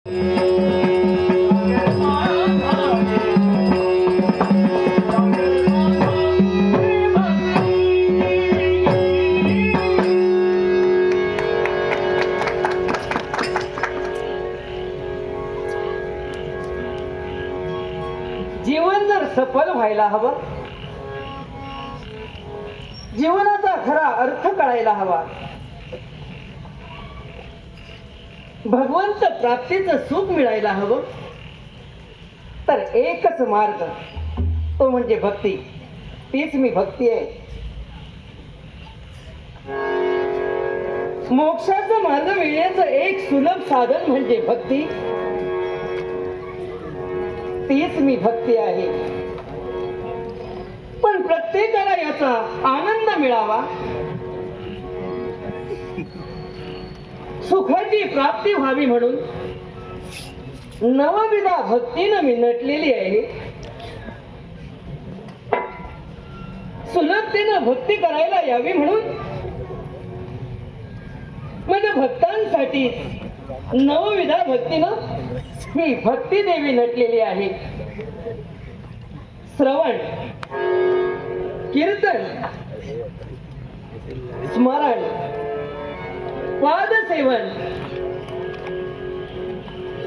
जीवन जर सफल व्हायला हवं जीवनाचा खरा अर्थ कळायला हवा. भगवंत प्राप्तीचं सुख मिळायला हवं. तर एकच मार्ग तो म्हणजे भक्ती. तीच मी भक्ती आहे. मोक्षाचा मार्ग मिळण्याचं एक सुलभ साधन म्हणजे भक्ती. तीच मी भक्ती आहे. पण प्रत्येकाला याचा आनंद मिळावा. सुखाची प्राप्ती व्हावी म्हणून नवविधा भक्तीनं मी नटलेली आहे. सुलभतेनं भक्ती करायला यावी म्हणून माझ्या भक्तांसाठी नवविधा भक्तीनं ही भक्ती देवी नटलेली आहे. श्रवण कीर्तन स्मरण पादसेवन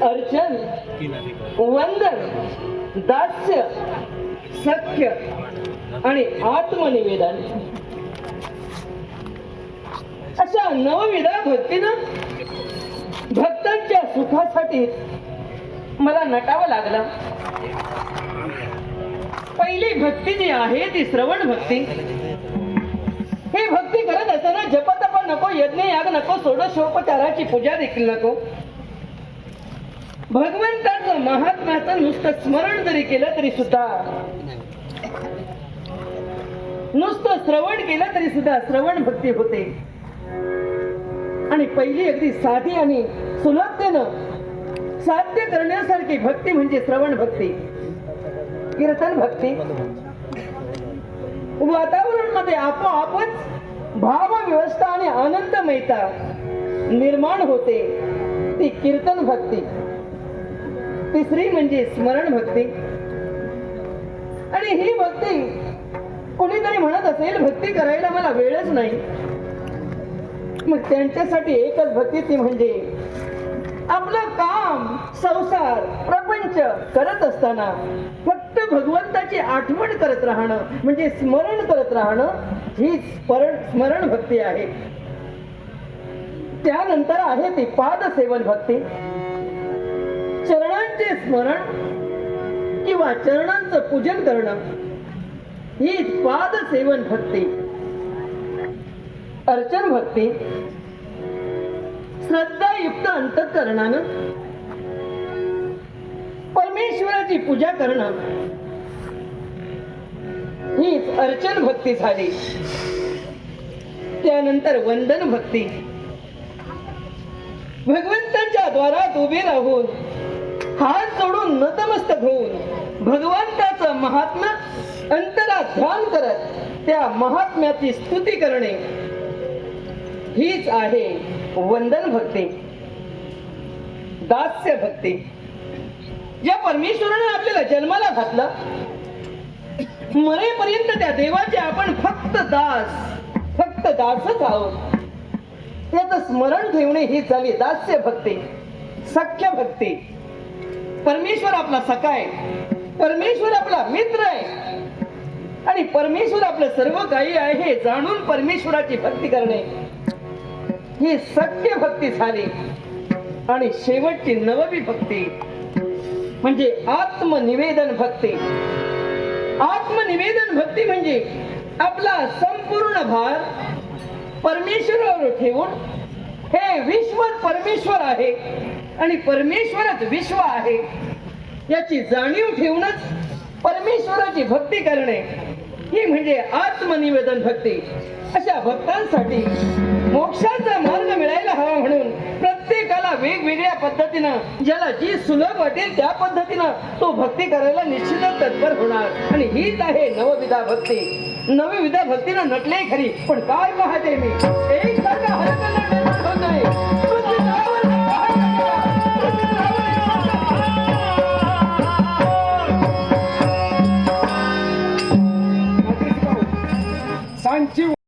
अर्चन. वंदन. दास्य. सख्य आणि आत्मनिवेदन. अशा नवविधा भक्तीनं भक्तांच्या सुखासाठी मला नटावं लागलं. पहिली भक्ती जी आहे ती श्रवण भक्ती. हे भक्ती करत असताना जप नको यज्ञ याग नको षोडशोपचाराची पूजा देखील नको. भगवंताचं महात्म्याचं नुसतं स्मरण जरी केलं तरी सुद्धा नुसतं श्रवण केलं तरी सुद्धा श्रवण भक्ती होते. आणि पहिली अगदी साधी आणि सुलभतेनं साध्य करण्यासारखी भक्ती म्हणजे श्रवण भक्ती. कीर्तन भक्ती. वातावरणमध्ये आपोआपच भाव व्यवस्था आणि आनंदमयता निर्माण होते. ती कीर्तन भक्ती. तिसरी म्हणजे स्मरण भक्ती. आणि ही भक्ती कोणीतरी म्हणत असेल भक्ती करायला मला वेळच नाही. मग त्यांच्यासाठी एकच भक्ती ती म्हणजे आपलं काम संसार प्रपंच करत असताना फक्त भगवंताची आठवण करत राहणं म्हणजे स्मरण करत राहणं ही स्मरण स्मरण भक्ती आहे. त्यानंतर आहे ती पाद सेवन भक्ती. चरणांचे स्मरण किंवा चरणांचं पूजन करणं ही पाद सेवन भक्ती. अर्चन भक्ती. श्रद्धायुक्त अंतकरणानं परमेश्वराची पूजा करणं हीच अर्चन भक्ती झाली. त्यानंतर वंदन भक्ती. भगवंताच्या द्वारात उभे राहून हात जोडून नतमस्तक होऊन भगवंताचं महात्म्य अंतरात ध्यान करत त्या महात्म्याची स्तुती करणे हीच आहे वंदन भक्ती. दास्य भक्ती. या परमेश्वराने आपल्याला जन्माला घातलं मरेपर्यंत त्या देवाचे आपण फक्त दास फक्त दासच आहोत. त्याचं स्मरण ठेवणे ही झाली दास्य भक्ती सख्य भक्ती. परमेश्वर आपला सखा आहे परमेश्वर आपला मित्र आहे आणि परमेश्वर आपलं सर्व काही आहे हे जाणून परमेश्वराची भक्ती करणे ही सत्य भक्ती झाली. आणि शेवटची नववी भक्ती म्हणजे आत्मनिवेदन भक्ती. आत्मनिवेदन भक्ती म्हणजे आपला संपूर्ण भार परमेश्वरावर ठेवून हे विश्व परमेश्वर आहे आणि परमेश्वरच विश्व आहे याची जाणीव ठेवूनच परमेश्वराची भक्ती करणे ही म्हणजे आत्मनिवेदन भक्ती. अशा भक्तांसाठी मोक्षाचा मार्ग मिळाला हवा म्हणून प्रत्येकाला वेगवेगळ्या पद्धतीनं ज्याला जी सुलभ वाटेल त्या पद्धतीनं तो भक्ती करायला निश्चितच तत्पर होणार. आणि हीच आहे नवविधा भक्ती. नवविधा भक्तीनं नटले खरी पण काय पाहते मी? एक हरकत